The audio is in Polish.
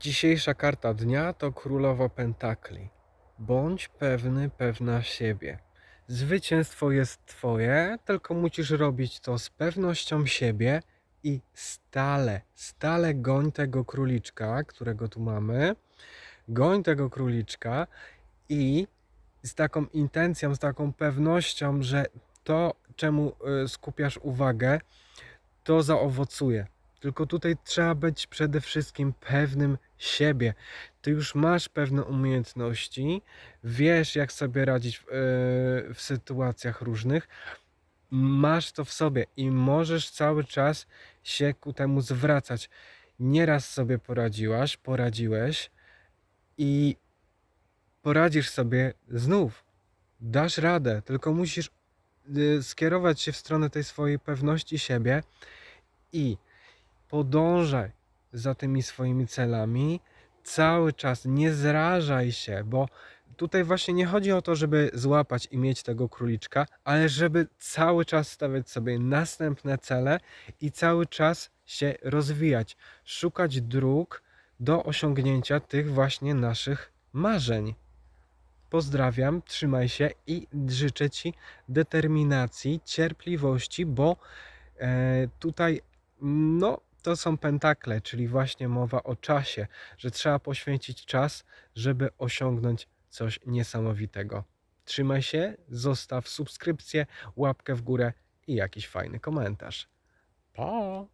Dzisiejsza karta dnia to Królowa Pentakli. Bądź pewny, pewna siebie. Zwycięstwo jest Twoje, tylko musisz robić to z pewnością siebie i stale, stale goń tego króliczka, którego tu mamy. Goń tego króliczka i z taką intencją, z taką pewnością, że to, czemu y, skupiasz uwagę, to zaowocuje. Tylko tutaj trzeba być przede wszystkim pewnym siebie. Ty już masz pewne umiejętności, wiesz, jak sobie radzić w, yy, w sytuacjach różnych. Masz to w sobie i możesz cały czas się ku temu zwracać. Nieraz sobie poradziłaś, poradziłeś i poradzisz sobie znów. Dasz radę, tylko musisz y, skierować się w stronę tej swojej pewności siebie i podążaj za tymi swoimi celami cały czas. Nie zrażaj się, bo tutaj właśnie nie chodzi o to, żeby złapać i mieć tego króliczka, ale żeby cały czas stawiać sobie następne cele i cały czas się rozwijać, szukać dróg do osiągnięcia tych właśnie naszych marzeń. Pozdrawiam, trzymaj się i życzę Ci determinacji, cierpliwości, bo e, tutaj no, to są pentakle, czyli właśnie mowa o czasie, że trzeba poświęcić czas, żeby osiągnąć coś niesamowitego. Trzymaj się, zostaw subskrypcję, łapkę w górę i jakiś fajny komentarz. Pa!